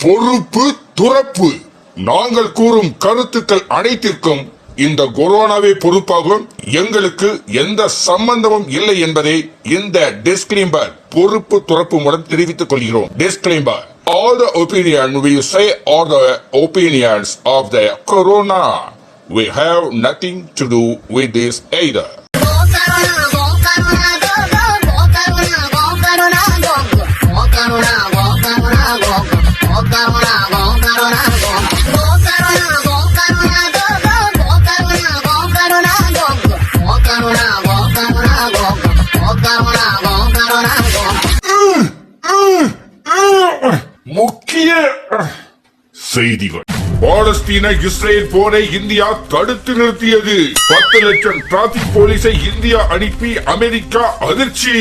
பொறுப்பு துறப்பு நாங்கள் கூறும் கருத்துக்கள் அனைத்திற்கும் இந்த கொரோனாவே பொறுப்பாகும் எங்களுக்கு எந்த சம்பந்தமும் இல்லை என்பதை இந்த டிஸ்கிளைம்பர் பொறுப்பு துறப்பு மூலம் தெரிவித்துக் கொள்கிறோம் disclaimer All the opinion we say are the opinions of the corona. We have nothing to do with this either. முக்கிய செய்திகள். பாலஸ்தீன இஸ்ரேல் போரை இந்தியா தடுத்து நிறுத்தியது. பத்து லட்சம் டிராபிக் போலீஸை இந்தியா அனுப்பி அமெரிக்கா அதிர்ச்சி.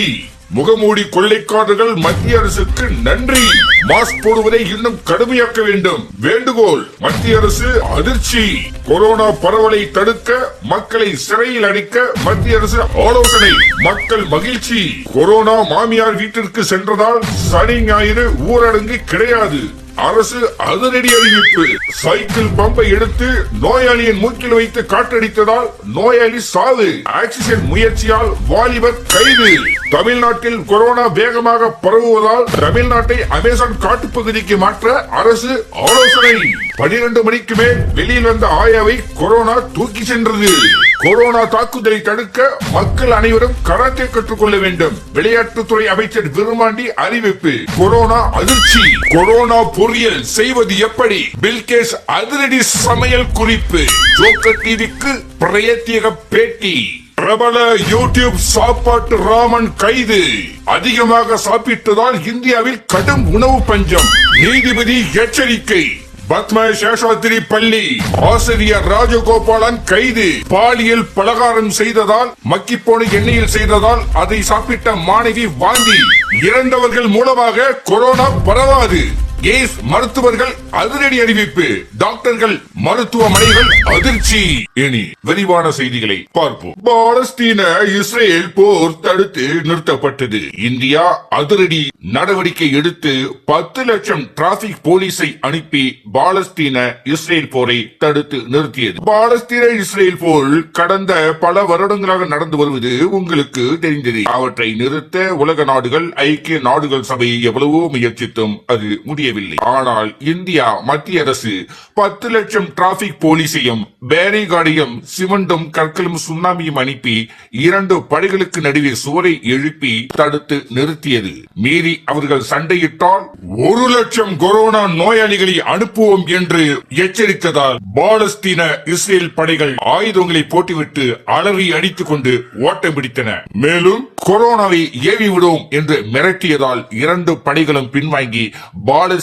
முகமூடி கொள்ளைக்காரர்கள் மத்திய அரசுக்கு நன்றி. மாஸ்க் போடுவதை இன்னும் கடுமையாக்க வேண்டும். வேண்டுகோள் மத்திய அரசு அதிர்ச்சி. கொரோனா பரவலை தடுக்க மக்களை சிறையில் அடைக்க மத்திய அரசு ஆலோசனை. மக்கள் மகிழ்ச்சி. கொரோனா மாமியார் வீட்டிற்கு சென்றதால் சனி ஞாயிறு ஊரடங்கு கிடையாது. அரசு அதிரடி அறிவிப்பு. சைக்கிள் பம்பை எடுத்து நோயாளியின் மூக்கில் வைத்து காற்றடித்ததால் நோயாளி சாவு. ஆக்சிஜன் முயற்சியால் வாலிபர் கைது. தமிழ்நாட்டில் கொரோனா வேகமாக பரவுவதால் தமிழ்நாட்டை அமேசான் காட்டுப்பகுதிக்கு மாற்ற அரசு ஆலோசனை. பனிரெண்டு மணிக்கு மேல் வெளியில் வந்த ஆயாவை கொரோனா தூக்கி சென்றது. கொரோனா தாக்குதலை தடுக்க மக்கள் அனைவரும் கராத்தே கற்றுக்கொள்ள வேண்டும். விளையாட்டுத்துறை அமைச்சர் விருமாண்டி அறிவிப்பு. கொரோனா அதிர்ச்சி. கொரோனா பொரியல் செய்வது எப்படி? பில்கேஸ் அதிரடி சமையல் குறிப்பு. ஜோக்கர் டிவிக்கு பிரயத்தியக பேட்டி. பிரபல யூடியூப் சாப்பாட்டு ராமன் கைது. அதிகமாக சாப்பிட்டதால் இந்தியாவில் கடும் உணவு பஞ்சம். நீதிபதி எச்சரிக்கை. பத்ம சேஷாத்திரி பள்ளி. ஆசிரியர் ராஜகோபாலன் கைது. பாலியல் பலகாரம் செய்ததால் மக்கிப்போன எண்ணெயில் செய்ததால் அதை சாப்பிட்ட மாணவி வாந்தி. இறந்தவர்கள் மூலமாக கொரோனா பரவாது கேஸ் மருத்துவர்கள் அதிரடி அறிவிப்பு. டாக்டர்கள் மருத்துவமனைகள் அதிர்ச்சி. இனி விரிவான செய்திகளை பார்ப்போம். பாலஸ்தீன இஸ்ரேல் போர் தடுத்து நிறுத்தப்பட்டது. இந்தியா அதிரடி நடவடிக்கை எடுத்து பத்து லட்சம் டிராபிக் போலீஸை அனுப்பி பாலஸ்தீன இஸ்ரேல் போரை தடுத்து நிறுத்தியது. பாலஸ்தீன இஸ்ரேல் போர் கடந்த பல வருடங்களாக நடந்து வருவது உங்களுக்கு தெரிந்தது. அவற்றை நிறுத்த உலக நாடுகள் ஐக்கிய நாடுகள் சபை எவ்வளவோ முயற்சித்தும் அது முடிய முடியவில்லை. ஆனால் இந்தியா மத்திய அரசு பத்து லட்சம் டிராபிக் போலீஸையும் பேரிகார்டையும் சிமெண்டும் கற்களும் சுண்ணாமியும் அனுப்பி இரண்டு படைகளுக்கு நடுவே சுவரை எழுப்பி தடுத்து நிறுத்தியது. மீறி அவர்கள் சண்டையிட்டால் ஒரு லட்சம் கொரோனா நோயாளிகளை அனுப்புவோம் என்று எச்சரித்ததால் பாலஸ்தீன இஸ்ரேல் படைகள் ஆயுதங்களை போட்டுவிட்டு அலறி அடித்துக் கொண்டு ஓட்டம் பிடித்தன. மேலும் கொரோனாவை ஏவி விடுவோம் என்று மிரட்டியதால் இரண்டு படைகளும் பின்வாங்கி பாலஸ்தீன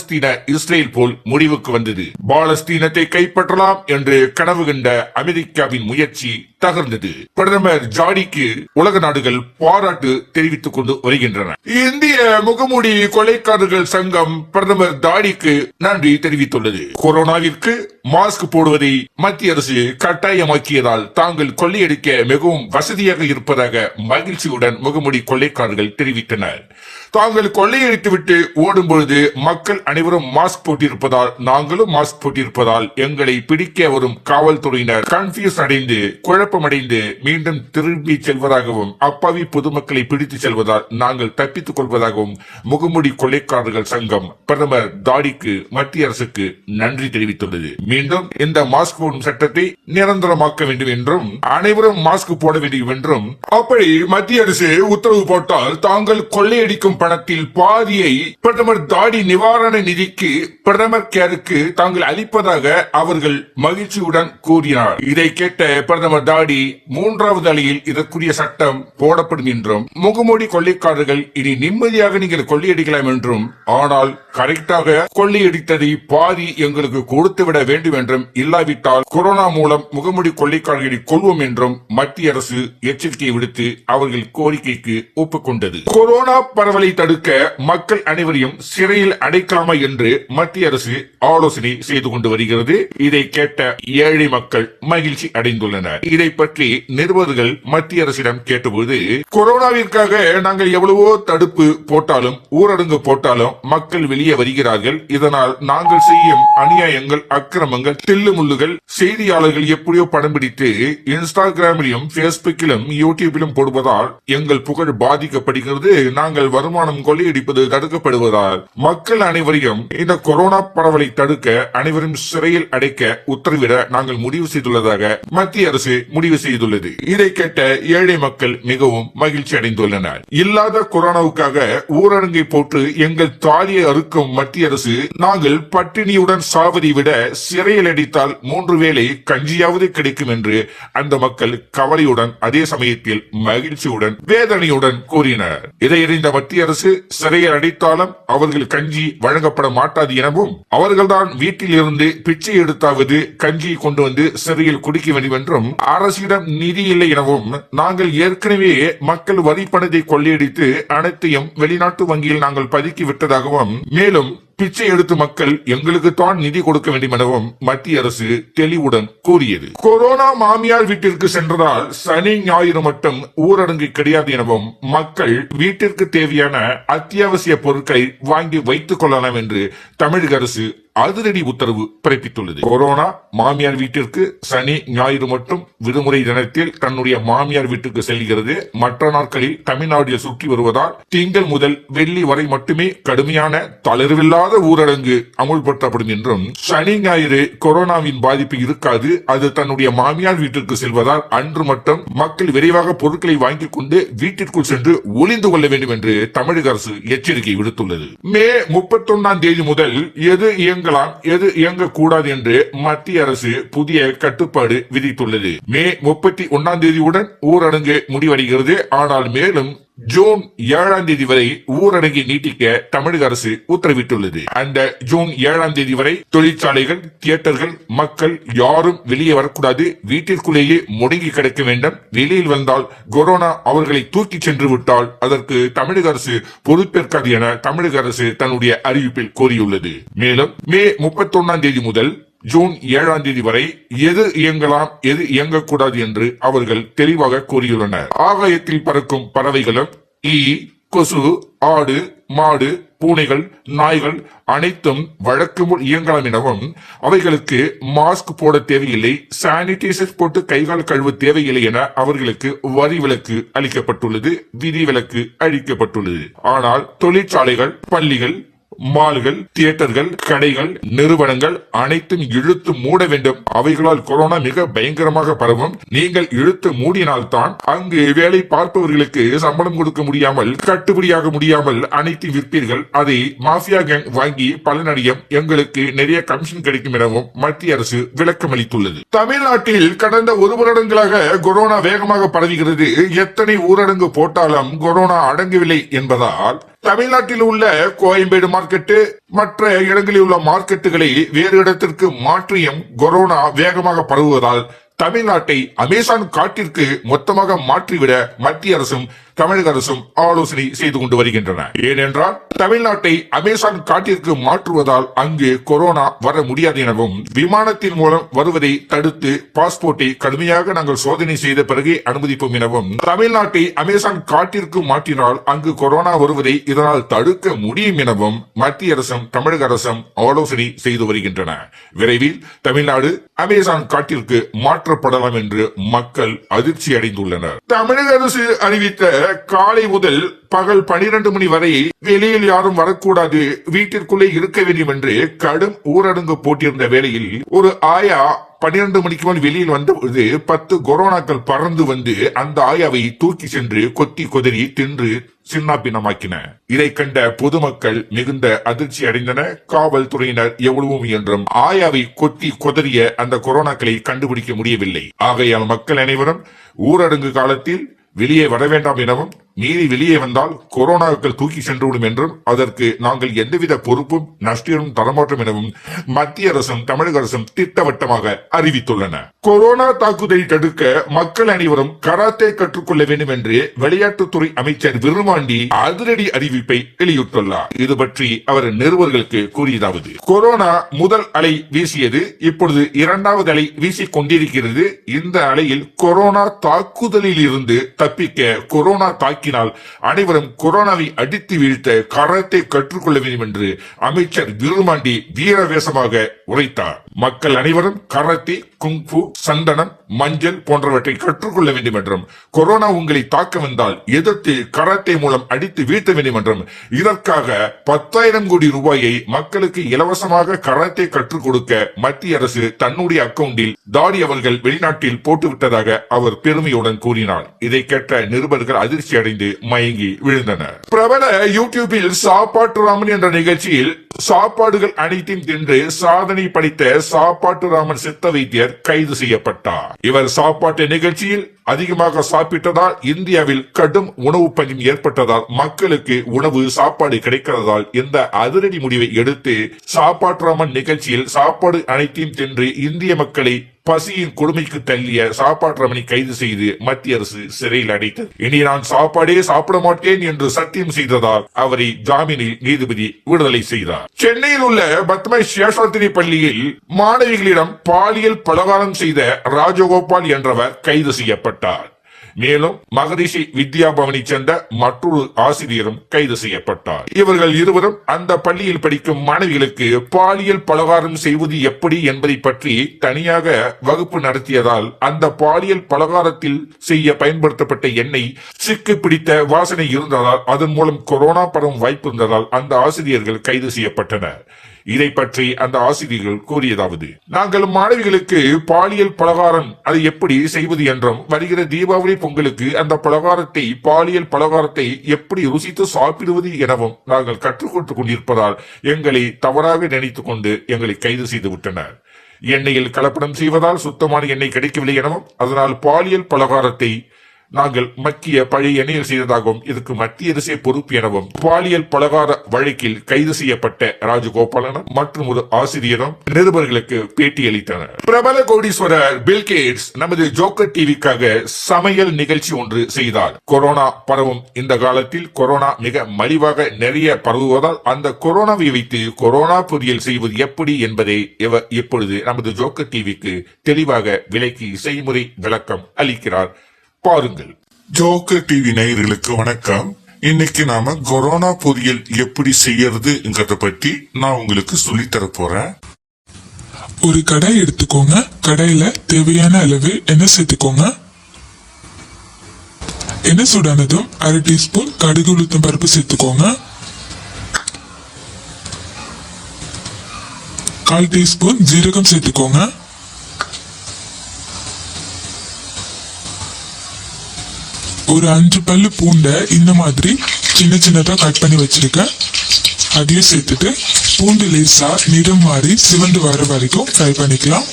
இஸ்ரேல் போல் முடிவுக்கு வந்தது. பாலஸ்தீனத்தை கைப்பற்றலாம் என்று கனவு கண்ட அமெரிக்காவின் முயற்சி தகர்ந்தது. பிரதமர் ஜாடிக்கு உலக நாடுகள் பாராட்டு தெரிவித்துக் கொண்டு வருகின்றன. இந்திய முகமூடி கொலைக்காரர்கள் சங்கம் பிரதமர் தாடிக்கு நன்றி தெரிவித்துள்ளது. கொரோனாவிற்கு மாஸ்க் போடுவதை மத்திய அரசு கட்டாயமாக்கியதால் தாங்கள் கொள்ளையடிக்க மிகவும் வசதியாக இருப்பதாக மகிழ்ச்சியுடன் முகமூடி கொள்ளைக்காரர்கள் தெரிவித்தனர். தாங்கள் கொள்ளையடித்துவிட்டு ஓடும் பொழுது மக்கள் அனைவரும் மாஸ்க் போட்டிருப்பதால் நாங்களும் மாஸ்க் போட்டிருப்பதால் எங்களை பிடிக்க வரும் காவல்துறையினர் கன்ஃபியூஸ் அடைந்து குழப்பமடைந்து மீண்டும் திரும்பி செல்வதாகவும் அப்பாவி பொதுமக்களை பிடித்து செல்வதால் நாங்கள் தப்பித்துக் கொள்வதாகவும் முகமூடி கொள்ளைக்காரர்கள் சங்கம் பிரதமர் தாடிக்கு மத்திய அரசுக்கு நன்றி தெரிவித்துள்ளது. மீண்டும் இந்த மாஸ்க் போடும் சட்டத்தை நிரந்தரமாக்க வேண்டும் என்றும் அனைவரும் மாஸ்க் போட வேண்டும் என்றும் அப்படி மத்திய அரசு உத்தரவு போட்டால் தாங்கள் கொள்ளையடிக்கும் பணத்தில் பாதியை பிரதமர் தாடி நிவாரண நிதிக்கு பிரதமர் கேருக்கு தாங்கள் அளிப்பதாக அவர்கள் மகிழ்ச்சியுடன் கூறினார். இதை கேட்ட பிரதமர் தாடி மூன்றாவது அலையில் இதற்குரிய சட்டம் போடப்படும் என்றும் முகமூடி கொள்ளைக்காரர்கள் இனி நிம்மதியாக நீங்கள் கொள்ளையடிக்கலாம் என்றும் ஆனால் கரெக்டாக கொள்ளையடித்ததை பாதி எங்களுக்கு கொடுத்துவிட வேண்டும் என்றும் இல்லாவிட்டால் கொரோனா மூலம் முகமூடி கொள்ளைக்காரர்களை கொள்வோம் என்றும் மத்திய அரசு எச்சரிக்கை விடுத்து அவர்கள் கோரிக்கைக்கு ஒப்புக்கொண்டது. கொரோனா பரவலை தடுக்க மக்கள் அனைவரையும் சிறையில் அடைக்கலாம் வேண்டாமா என்று மத்திய அரசு ஆலோசனை செய்து கொண்டு வருகிறது. இதை கேட்ட ஏழை மக்கள் மகிழ்ச்சி அடைந்துள்ளனர். இதை பற்றி நிருபர்கள் மத்திய அரசிடம் கேட்டபோது கொரோனாவிற்காக நாங்கள் எவ்வளவோ தடுப்பு போட்டாலும் ஊரடங்கு போட்டாலும் மக்கள் வெளியே வருகிறார்கள். இதனால் நாங்கள் செய்யும் அநியாயங்கள் அக்கிரமங்கள் தில்லுமுள்ளுகள் செய்தியாளர்கள் எப்படியோ படம் பிடித்து இன்ஸ்டாகிராமிலும் பேஸ்புக்கிலும் யூடியூபிலும் போடுவதால் எங்கள் புகழ் பாதிக்கப்படுகிறது. நாங்கள் வருமானம் கொள்ளையடிப்பது தடுக்கப்படுவதால். மக்கள் அனைவரும் அனைவரையும் இந்த கொரோனா பரவலை தடுக்க அனைவரும் சிறையில் அடைக்க உத்தரவிட நாங்கள் முடிவு செய்துள்ளதாக மத்திய அரசு முடிவு செய்துள்ளது. இதை கேட்ட ஏழை மக்கள் மிகவும் மகிழ்ச்சி அடைந்துள்ளனர். இல்லாத கொரோனாவுக்காக ஊரடங்கை போட்டு எங்கள் தாலியை அறுக்கும் மத்திய அரசு நாங்கள் பட்டினியுடன் சாவதை விட சிறையில் அடித்தால் மூன்று வேளை கஞ்சியாவது கிடைக்கும் என்று அந்த மக்கள் கவலையுடன் அதே சமயத்தில் மகிழ்ச்சியுடன் வேதனையுடன் கூறினர். இதை அறிந்த மத்திய அரசு சிறையில் அடித்தாலும் அவர்கள் கஞ்சி வழங்க வழங்கப்பட மாட்டாது எனவும் அவர்கள்தான் வீட்டில் இருந்து பிச்சை எடுத்தாவது கஞ்சியை கொண்டு வந்து சிறையில் குடிக்க வேண்டும் என்றும் அரசிடம் நிதி இல்லை எனவும் நாங்கள் ஏற்கனவே மக்கள் வரி பணத்தை கொள்ளையடித்து அனைத்தையும் வெளிநாட்டு வங்கியில் நாங்கள் பதுக்கி விட்டதாகவும் மேலும் பிச்சை எடுத்து மக்கள் எங்களுக்கு தான் நிதி கொடுக்க வேண்டும் எனவும் மத்திய அரசு தெளிவுடன் கூறியது. கொரோனா மாமியார் வீட்டிற்கு சென்றதால் சனி ஞாயிறு மட்டும் ஊரடங்கு கிடையாது எனவும் மக்கள் வீட்டிற்கு தேவையான அத்தியாவசிய பொருட்களை வாங்கி வைத்துக் கொள்ளலாம் என்று தமிழக அரசு அதிரடி உத்தரவு பிறப்பித்துள்ளது. கொரோனா மாமியார் வீட்டிற்கு சனி ஞாயிறு மட்டும் விடுமுறை தினத்தில் தன்னுடைய மாமியார் வீட்டுக்கு செல்கிறது. மற்ற நாட்களில் தமிழ்நாட்டில் சுற்றி வருவதால் திங்கள் முதல் வெள்ளி வரை மட்டுமே கடுமையான தளர்வில்லாத ஊரடங்கு அமுல்படுத்தப்படும் என்றும் சனி ஞாயிறு கொரோனாவின் பாதிப்பு இருக்காது. அது தன்னுடைய மாமியார் வீட்டிற்கு செல்வதால் அன்று மட்டும் மக்கள் விரைவாக பொருட்களை வாங்கிக் கொண்டு வீட்டிற்குள் சென்று ஒளிந்து கொள்ள வேண்டும் என்று தமிழக அரசு எச்சரிக்கை விடுத்துள்ளது. மே முப்பத்தொன்னாம் தேதி முதல் எது இயங்கலாம் எது இயங்கக்கூடாது என்று மத்திய அரசு புதிய கட்டுப்பாடு விதித்துள்ளது. மே முப்பத்தி ஒன்னாம் தேதியுடன் ஊரடங்கு முடிவடைகிறது. ஆனால் மேலும் ஜூன் ஏழாம் தேதி வரை ஊரடங்கை நீட்டிக்க தமிழக அரசு உத்தரவிட்டுள்ளது. அந்த ஜூன் ஏழாம் தேதி வரை தொழிற்சாலைகள் தியேட்டர்கள் மக்கள் யாரும் வெளியே வரக்கூடாது. வீட்டிற்குள்ளேயே முடங்கி கிடக்க வேண்டும். வெளியில் வந்தால் கொரோனா அவர்களை தூக்கி சென்று விட்டால் அதற்கு தமிழக அரசு பொறுப்பேற்காது என தமிழக அரசு தன்னுடைய அறிவிப்பில் கோரியுள்ளது மேலும் மே முப்பத்தொன்னாம் தேதி முதல் ஜூன் ஏழாம் தேதி வரை எது இயங்கலாம் எது இயங்கக்கூடாது என்று அவர்கள் தெளிவாக கூறியுள்ளனர். ஆகாயத்தில் பறக்கும் பறவைகளும் ஈ கொசு ஆடு மாடு பூனைகள் நாய்கள் அனைத்தும் வழக்கு முன் இயங்கலாம் எனவும் அவைகளுக்கு மாஸ்க் போட தேவையில்லை சானிடைசர் போட்டு கைகால் கழுவ தேவையில்லை என அவர்களுக்கு வரி விலக்கு அளிக்கப்பட்டுள்ளது விதி விலக்கு அளிக்கப்பட்டுள்ளது. ஆனால் தொழிற்சாலைகள் பள்ளிகள் மால்கள் தியேட்டர்கள் கடைகள் நிறுவனங்கள் அனைத்தும் இழுத்து மூட வேண்டும். அவைகளால் கொரோனா மிக பயங்கரமாக பரவும். நீங்கள் இழுத்து மூடினால்தான் அங்கு வேலை பார்ப்பவர்களுக்கு சம்பளம் கொடுக்க முடியாமல் கட்டுப்படியாக முடியாமல் அனைத்து விற்பீர்கள். அதை மாஃபியா கேங் வாங்கி பலனடையும். எங்களுக்கு நிறைய கமிஷன் கிடைக்கும் எனவும் மத்திய அரசு விளக்கம் அளித்துள்ளது தமிழ்நாட்டில் கடந்த ஒரு வருடங்களாக கொரோனா வேகமாக பரவுகிறது. எத்தனை ஊரடங்கு போட்டாலும் கொரோனா அடங்கவில்லை என்பதால் தமிழ்நாட்டில் உள்ள கோயம்பேடு மார்க்கெட்டு மற்ற இடங்களில் உள்ள மார்க்கெட்டுகளை வேறு இடத்திற்கு மாற்றியும் கொரோனா வேகமாக பரவுவதால் தமிழ்நாட்டை அமேசான் காட்டிற்கு மொத்தமாக மாற்றிவிட மத்திய அரசும் தமிழக அரசும் ஆலோசனை செய்து கொண்டு வருகின்றன. ஏனென்றால் தமிழ்நாட்டை அமேசான் காட்டிற்கு மாற்றுவதால் அங்கு கொரோனா வர முடியாது எனவும் விமானத்தின் மூலம் வருவதை தடுத்து பாஸ்போர்ட்டை கடுமையாக நாங்கள் சோதனை செய்த பிறகே அனுமதிப்போம் எனவும் தமிழ்நாட்டை அமேசான் காட்டிற்கு மாற்றினால் அங்கு கொரோனா வருவதை இதனால் தடுக்க முடியும் எனவும் மத்திய அரசும் தமிழக அரசும் ஆலோசனை செய்து வருகின்றன. விரைவில் தமிழ்நாடு அமேசான் காட்டிற்கு மாற்றப்படலாம் என்று மக்கள் அதிர்ச்சி அடைந்துள்ளனர். தமிழக அரசு அறிவித்த காலை முதல் பகல் பனிரெண்டு மணி வரை வெளியில் யாரும் வரக்கூடாது வீட்டிற்குள்ளே இருக்க வேண்டும் என்று கடும் ஊரடங்கு போட்டிருந்த வேளையில் ஒரு ஆயா பன்னிரண்டு மணிக்கு மேல் வெளியில் வந்தபோது பத்து கொரோனாக்கள் பறந்து வந்து அந்த ஆயாவை தூக்கி சென்று கொத்தி கொதறி தின்று சின்னாபின்னமாக்கின. இதை கண்ட பொதுமக்கள் மிகுந்த அதிர்ச்சி அடைந்தன. காவல்துறையினர் எவ்வளவு முயன்றும் ஆயாவை கொத்தி கொதறிய அந்த கொரோனாக்களை கண்டுபிடிக்க முடியவில்லை. ஆகையால் மக்கள் அனைவரும் ஊரடங்கு காலத்தில் வெளியே வர வேண்டாம் எனவும் மீறி வெளியே வந்தால் கொரோனாக்கள் தூக்கி சென்றுவிடும் என்றும் அதற்கு நாங்கள் எந்தவித பொறுப்பும் நஷ்டமும் தரமாட்டோம் எனவும் மத்திய அரசும் தமிழக அரசும் திட்டவட்டமாக அறிவித்துள்ளன. கொரோனா தாக்குதலை தடுக்க மக்கள் அனைவரும் கராத்தே கற்றுக்கொள்ள வேண்டும் என்று விளையாட்டுத்துறை அமைச்சர் விருமாண்டி அதிரடி அறிவிப்பை வெளியிட்டுள்ளார். இது பற்றி அவர் நிருபர்களுக்கு கூறியதாவது கொரோனா முதல் அலை வீசியது இப்பொழுது இரண்டாவது அலை வீசிக் கொண்டிருக்கிறது. இந்த அலையில் கொரோனா தாக்குதலில் இருந்து தப்பிக்க கொரோனா தாக்கி தாக்கினால் அனைவரும் கொரோனாவை அடித்து வீழ்த்த கராத்தே கற்றுக்கொள்ள வேண்டும் என்று அமைச்சர் விருமாண்டி வீரவேசமாக உரைத்தார். மக்கள் அனைவரும் கரத்தி குங்ஃபு சந்தனம் மஞ்சள் போன்றவற்றை கற்றுக்கொள்ள வேண்டும் என்றும் கொரோனா உங்களை தாக்க வந்தால் எதிர்த்து கராத்தே மூலம் அடித்து வீழ்த்த வேண்டும் என்றும் இதற்காக பத்தாயிரம் கோடி ரூபாயை மக்களுக்கு இலவசமாக கராத்தே கற்றுக் கொடுக்க மத்திய அரசு தன்னுடைய அக்கவுண்டில் தாடி அவர்கள் வெளிநாட்டில் போட்டுவிட்டதாக அவர் பெருமையுடன் கூறினார். இதை கேட்ட நிருபர்கள் அதிர்ச்சி அடைந்து மயங்கி விழுந்தனர். பிரபல யூடியூபில் சாப்பாட்டு ராமன் என்ற நிகழ்ச்சியில் சாப்பாடுகள் அனைத்தையும் தின்று சாதனை படைத்த சாப்பாட்டு ராமன் சித்த வைத்தியர் கைது செய்யப்பட்டார். இவர் சாப்பாட்டு நிகழ்ச்சியில் அதிகமாக சாப்பிட்டதால் இந்தியாவில் கடும் உணவு பஞ்சம் ஏற்பட்டதால் மக்களுக்கு உணவு சாப்பாடு கிடைக்கிறதால் இந்த அதிரடி முடிவை எடுத்து சாப்பாட்டு ராமன் நிகழ்ச்சியில் சாப்பாடு அனைத்தையும் தின்று இந்திய மக்களை பசியின் கொடுமைக்கு தள்ளிய சாப்பாட்டுராமனை கைது செய்து மத்திய அரசு சிறையில் அடைத்தது. இனி நான் சாப்பாடே சாப்பிட மாட்டேன் என்று சத்தியம் செய்ததால் அவரை ஜாமீனில் நீதிபதி விடுதலை செய்தார். சென்னையில் உள்ள பத்மை சேஷாத்திரி பள்ளியில் மாணவிகளிடம் பாலியல் பலகாரம் செய்த ராஜகோபால் என்றவர் கைது செய்யப்பட்டார். மேலும் மகரிஷி வித்யா பவனை சேர்ந்த மற்றொரு ஆசிரியரும் கைது செய்யப்பட்டார். இவர்கள் இருவரும் அந்த பள்ளியில் படிக்கும் மாணவிகளுக்கு பாலியல் பலகாரம் செய்வது எப்படி என்பதை பற்றி தனியாக வகுப்பு நடத்தியதால் அந்த பாலியல் பலகாரத்தில் செய்ய பயன்படுத்தப்பட்ட எண்ணெய் சிக்கு பிடித்த வாசனை இருந்ததால் அதன் மூலம் கொரோனா பரவும் வாய்ப்பு இருந்ததால் அந்த ஆசிரியர்கள் கைது செய்யப்பட்டனர். இதை பற்றி அந்த ஆசிரியர்கள் கூறியதாவது நாங்கள் மாணவிகளுக்கு பாலியல் பலகாரம் அதை எப்படி செய்வது என்றும் வருகிற தீபாவளி பொங்கலுக்கு அந்த பலகாரத்தை பாலியல் பலகாரத்தை எப்படி ருசித்து சாப்பிடுவது எனவும் நாங்கள் கற்றுக்கொண்டு கொண்டிருப்பதால் எங்களை தவறாக நினைத்துக் கொண்டு எங்களை கைது செய்து விட்டனர். எண்ணெயில் கலப்படம் செய்வதால் சுத்தமான எண்ணெய் கிடைக்கவில்லை எனவும் அதனால் பாலியல் பலகாரத்தை நாங்கள் மக்கிய பழைய எண்ணெயில் செய்ததாகவும் இதற்கு மத்திய அரசே பொறுப்பு எனவும் பாலியல் பலகார வழக்கில் கைது செய்யப்பட்ட ராஜகோபாலனும் மற்றும் ஒரு ஆசிரியரும் நிருபர்களுக்கு பேட்டியளித்தனர் பிரபல கோடீஸ்வரர் பில்கேட்ஸ் நமது ஜோக்கர் டிவிக்காக சமையல் நிகழ்ச்சி ஒன்று செய்தார். கொரோனா பரவும் இந்த காலத்தில் கொரோனா மிக மலிவாக நிறைய பரவுவதால் அந்த கொரோனாவை வைத்து கொரோனா பொரியல் செய்வது எப்படி என்பதை இவர் இப்பொழுது நமது ஜோக்கர் டிவிக்கு தெளிவாக விலக்கி செய்முறை விளக்கம் அளிக்கிறார். பாருங்கள். ஜோக்கர் டிவி நேயர்களுக்கு வணக்கம். இன்னைக்கு நாம கொரோனா பொரியல் எப்படி செய்யறதுங்கிறத பத்தி நான் உங்களுக்கு சொல்லித் தர போறேன். ஒரு கடாய் எடுத்துக்கோங்க. கடையில தேவையான அளவு எண்ணெய் சேர்த்துக்கோங்க. எண்ணெய் சூடானதும் அரை டீஸ்பூன் கடுகு உளுத்தம் பருப்பு சேர்த்துக்கோங்க. கால் டீஸ்பூன் ஜீரகம் சேர்த்துக்கோங்க. ஒரு அஞ்சு பல்லு பூண்டை இந்த மாதிரி சின்ன சின்னதா கட் பண்ணி வச்சிருக்கேன் அதையும் சேர்த்துட்டு பூண்டு லேசா நிறம் மாறி சிவந்து வர வரைக்கும் ஃப்ரை பண்ணிக்கலாம்.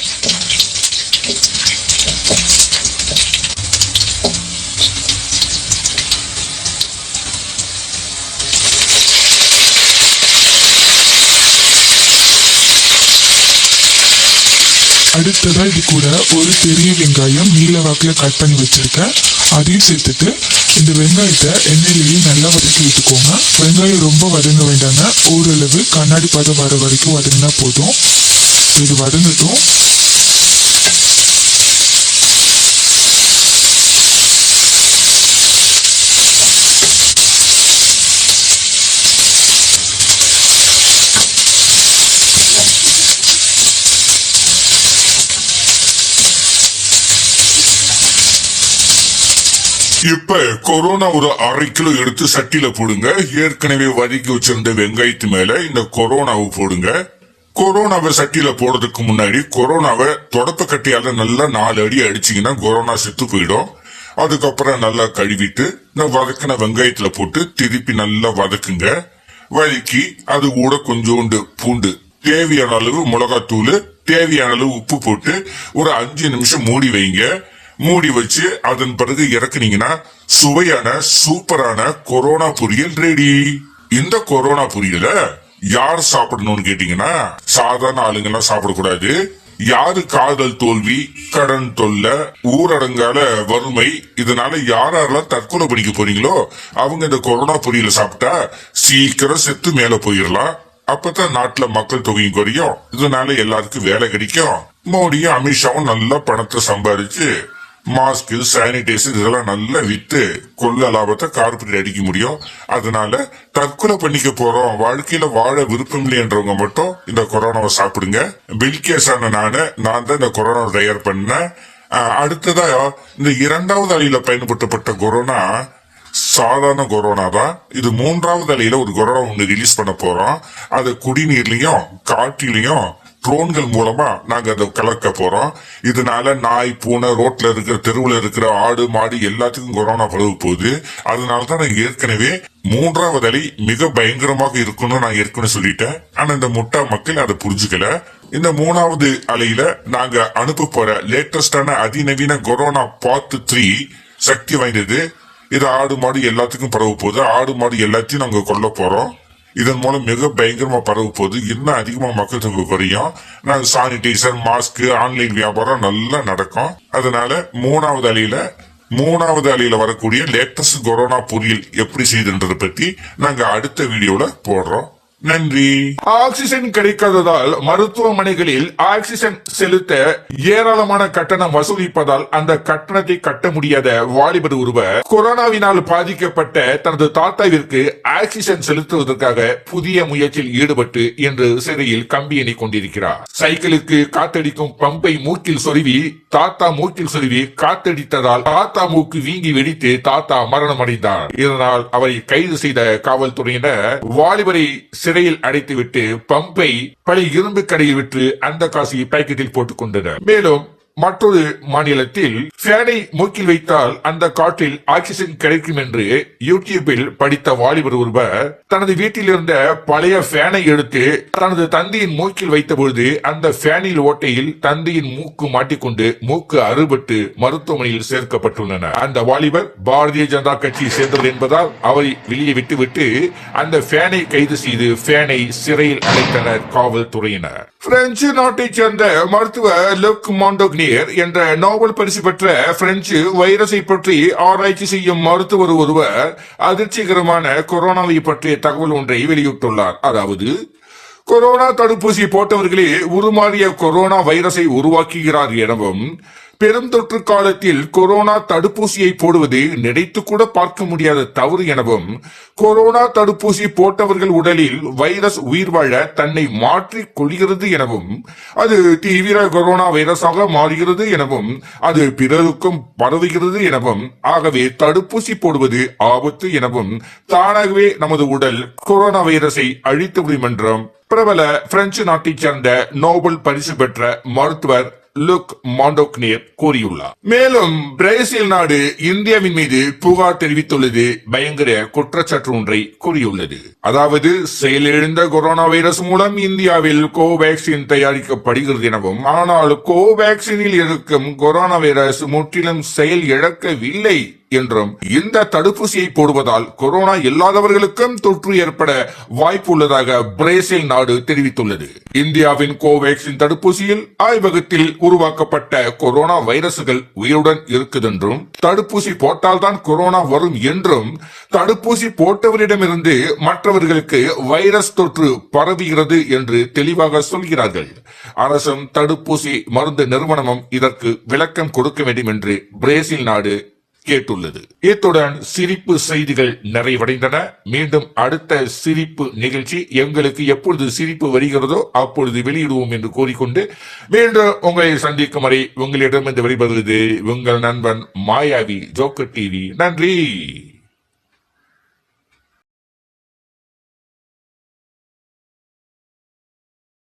அடுத்ததா இது கூட ஒரு பெரிய வெங்காயம் நீல வாக்கில் கட் பண்ணி வச்சிருக்கேன் அதையும் சேர்த்துட்டு இந்த வெங்காயத்தை எண்ணெயிலேயே நல்லா வதக்கி விட்டுக்கோங்க. வெங்காயம் ரொம்ப வதங்க வேண்டாங்க. ஓரளவு கண்ணாடி பதம் வர வரைக்கும் வதங்கினா போதும். இது வதங்கட்டும். இப்ப கொரோனா ஒரு அரை கிலோ எடுத்து சட்டியில போடுங்க. ஏற்கனவே வதக்கி வச்சிருந்த வெங்காயத்து மேல இந்த கொரோனாவை போடுங்க. கொரோனாவை சட்டியில போடுறதுக்கு முன்னாடி கொரோனாவை தொடப்ப கட்டியால நல்லா நாலு அடி அடிச்சீங்கன்னா கொரோனா செத்து போயிடும். அதுக்கப்புறம் நல்லா கழுவிட்டு இந்த வதக்கின வெங்காயத்துல போட்டு திருப்பி நல்லா வதக்குங்க. வதக்கி அது கூட கொஞ்சோண்டு பூண்டு தேவையான அளவு மிளகாத்தூள் தேவையான அளவு உப்பு போட்டு ஒரு அஞ்சு நிமிஷம் மூடி வைங்க. மூடி வச்சு அதன் பிறகு இறக்குனீங்கன்னா சுவையான சூப்பரான கொரோனா பொரியல் ரெடி இந்த கொரோனா பொரியல யார் சாப்பிடணும்னு கேட்டீங்கன்னா சாதாரண ஆளுங்கெல்லாம் சாப்பிடக்கூடாது. யாரு காதல் தோல்வி கடன் தொல்லை ஊரடங்கால வறுமை இதனால யாரெல்லாம் தற்கொலை பண்ணிக்க போறீங்களோ அவங்க இந்த கொரோனா பொரியல சாப்பிட்டா சீக்கிரம் செத்து மேல போயிடலாம் அப்பதான் நாட்டுல மக்கள் தொகையும் குறையும். இதனால எல்லாருக்கும் வேலை கிடைக்கும். மோடியும் அமித்ஷாவும் நல்லா பணத்தை சம்பாரிச்சு மாஸ்க் சானிடைசர் இதெல்லாம் நல்லா வித்து கொள்ள லாபத்தை கார்பரேட் அடிக்க முடியும். அதனால தற்கொலை பண்ணிக்க போறோம். வாழ்க்கையில வாழ விருப்பம் இல்லைன்றவங்க மட்டும் இந்த கொரோனாவை சாப்பிடுங்க. பில்கேஸான நானு நான் தான் இந்த கொரோனா தயார் பண்ணேன். அடுத்ததா இந்த இரண்டாவது அலையில பயன்படுத்தப்பட்ட கொரோனா சாதாரண கொரோனா தான். இது மூன்றாவது அலையில ஒரு கொரோனா ஒன்று ரிலீஸ் பண்ண போறோம். அது குடிநீர்லயும் காற்றிலையும் ட்ரோன்கள் மூலமா நாங்க அதை கலக்க போறோம். இதனால நாய் பூனை ரோட்ல இருக்கிற தெருவுல இருக்கிற ஆடு மாடு எல்லாத்துக்கும் கொரோனா பரவு போகுது. அதனால தான் நான் ஏற்கனவே மூன்றாவது அலை மிக பயங்கரமாக இருக்கணும்னு நான் ஏற்கனவே சொல்லிட்டேன். ஆனா இந்த முட்டா மக்கள் அதை புரிஞ்சுக்கல. இந்த மூணாவது அலையில நாங்க அனுப்ப போற லேட்டஸ்டான அதிநவீன கொரோனா பார்த்து த்ரீ சக்தி வாய்ந்தது. இது ஆடு மாடு எல்லாத்துக்கும் பரவ போகுது. ஆடு மாடு எல்லாத்தையும் நாங்க கொல்ல போறோம். இதன் மூலம் மிக பயங்கரமா பரவ போகுது. இன்னும் அதிகமா மக்கள் தொகை குறையும்? நாங்க சானிடைசர் மாஸ்க் ஆன்லைன் வியாபாரம் நல்லா நடக்கும். அதனால மூணாவது அலையில மூணாவது அலையில வரக்கூடிய லேட்டஸ்ட் கொரோனா பொரியல் எப்படி செய்யுதுன்றதை பத்தி நாங்க அடுத்த வீடியோல போடுறோம். நன்றி. ஆக்சிஜன் கிடைக்காததால் மருத்துவமனைகளில் ஆக்சிஜன் செலுத்த ஏராளமான கட்டணம் வசூலிப்பதால் அந்த கட்டணத்தை கட்ட முடியாத வாலிபர் ஒருவர் கொரோனாவினால் பாதிக்கப்பட்ட தனது தாத்தாவிற்கு ஆக்சிஜன் செலுத்துவதற்காக புதிய முயற்சியில் ஈடுபட்டு இன்று சிறையில் கம்பி எண்ணிக் கொண்டிருக்கிறார். சைக்கிளுக்கு காத்தடிக்கும் பம்பை மூக்கில் சொருவி தாத்தா மூக்கில் சொருவி காத்தடித்ததால் தாத்தா மூக்கு வீங்கி வெடித்து தாத்தா மரணம் அடைந்தார் இதனால் அவரை கைது செய்த காவல்துறையினர் வாலிபரை சிறையில் அடைத்துவிட்டு பம்பை பழைய இரும்பு கடையில் விற்று அந்த காசை பாக்கெட்டில் போட்டுக் கொண்டனர். மேலும் மற்றொரு மாநிலத்தில் ஃபேனை மூக்கில் வைத்தால் அந்த காற்றில் ஆக்சிஜன் கிடைக்கும் என்று யூடியூபில் படித்த வாலிபர் ஒருவர் தனது வீட்டில் இருந்த பழைய ஃபேனை எடுத்து தனது தந்தையின் மூக்கில் வைத்தபொழுது அந்த ஃபேனில் ஓட்டையில் தந்தையின் மூக்கு மாட்டிக்கொண்டு மூக்கு அறுபட்டு மருத்துவமனையில் சேர்க்கப்பட்டுள்ளன. அந்த வாலிபர் பாரதிய ஜனதா கட்சியை சேர்ந்தவர் என்பதால் அவரை வெளியே விட்டுவிட்டு அந்த ஃபேனை கைது செய்து ஃபேனை சிறையில் அடைத்தனர் காவல்துறையினர். பிரெஞ்சு நாட்டைச் சேர்ந்த மருத்துவர் லுக் மாண்டோக்னியர் என்ற நோபல் பரிசு பெற்ற பிரெஞ்சு வைரஸை பற்றி ஆராய்ச்சி செய்யும் மருத்துவர் ஒருவர் அதிர்ச்சிகரமான கொரோனாவை பற்றிய தகவல் ஒன்றை வெளியிட்டுள்ளார். அதாவது கொரோனா தடுப்பூசி போட்டவர்களே உருமாறிய கொரோனா வைரஸை உருவாக்குகிறார் எனவும் பெருந்தொற்று காலத்தில் கொரோனா தடுப்பூசியை போடுவது நினைத்து கூட பார்க்க முடியாத தவறு எனவும் கொரோனா தடுப்பூசி போட்டவர்கள் உடலில் வைரஸ் உயிர் வாழ தன்னை மாற்றி கொள்கிறது எனவும் அது தீவிர கொரோனா வைரஸாக மாறுகிறது எனவும் அது பிறருக்கும் பரவுகிறது எனவும் ஆகவே தடுப்பூசி போடுவது ஆபத்து எனவும் தானாகவே நமது உடல் கொரோனா வைரஸை அழித்துவிடும் என்றும் பிரபல பிரெஞ்சு நாட்டைச் சேர்ந்த நோபல் பரிசு பெற்ற மருத்துவர் லுக் மாண்டோக்னியர் கூறியுள்ளார். மேலும் பிரேசில் நாடு இந்தியாவின் மீது புகார் தெரிவித்துள்ளது பயங்கர குற்றச்சாட்டு ஒன்றை கூறியுள்ளது. அதாவது செயலிழந்த கொரோனா வைரஸ் மூலம் இந்தியாவில் கோவேக்சின் தயாரிக்கப்படுகிறது எனவும் ஆனால் கோவேக்சினில் இருக்கும் கொரோனா வைரஸ் முற்றிலும் செயல் இழக்கவில்லை என்றும் இந்த தடுப்பூசியை போடுவதால் கொரோனா இல்லாதவர்களுக்கும் தொற்று ஏற்பட வாய்ப்பு உள்ளதாக பிரேசில் நாடு தெரிவித்துள்ளது. இந்தியாவின் கோவேக்சின் தடுப்பூசியில் ஆய்வகத்தில் உருவாக்கப்பட்ட கொரோனா வைரசுகள் உயிருடன் இருக்குதென்றும் தடுப்பூசி போட்டால்தான் கொரோனா வரும் என்றும் தடுப்பூசி போட்டவரிடமிருந்து மற்றவர்களுக்கு வைரஸ் தொற்று பரவுகிறது என்று தெளிவாக சொல்கிறார்கள். அரசும் தடுப்பூசி மருந்து நிறுவனமும் இதற்கு விளக்கம் கொடுக்க வேண்டும் என்று பிரேசில் நாடு கேட்டுள்ளது. இத்துடன் சிரிப்பு செய்திகள் நிறைவடைந்தன. மீண்டும் அடுத்த சிரிப்பு நிகழ்ச்சி எங்களுக்கு எப்பொழுது சிரிப்பு வருகிறதோ அப்பொழுது வெளியிடுவோம் என்று கூறிக்கொண்டு மீண்டும் உங்களை சந்திக்கும் வரை உங்களிடமிருந்து வெளிப்படுவது உங்கள் நண்பன் மாயாவி ஜோக்கர் டிவி. நன்றி!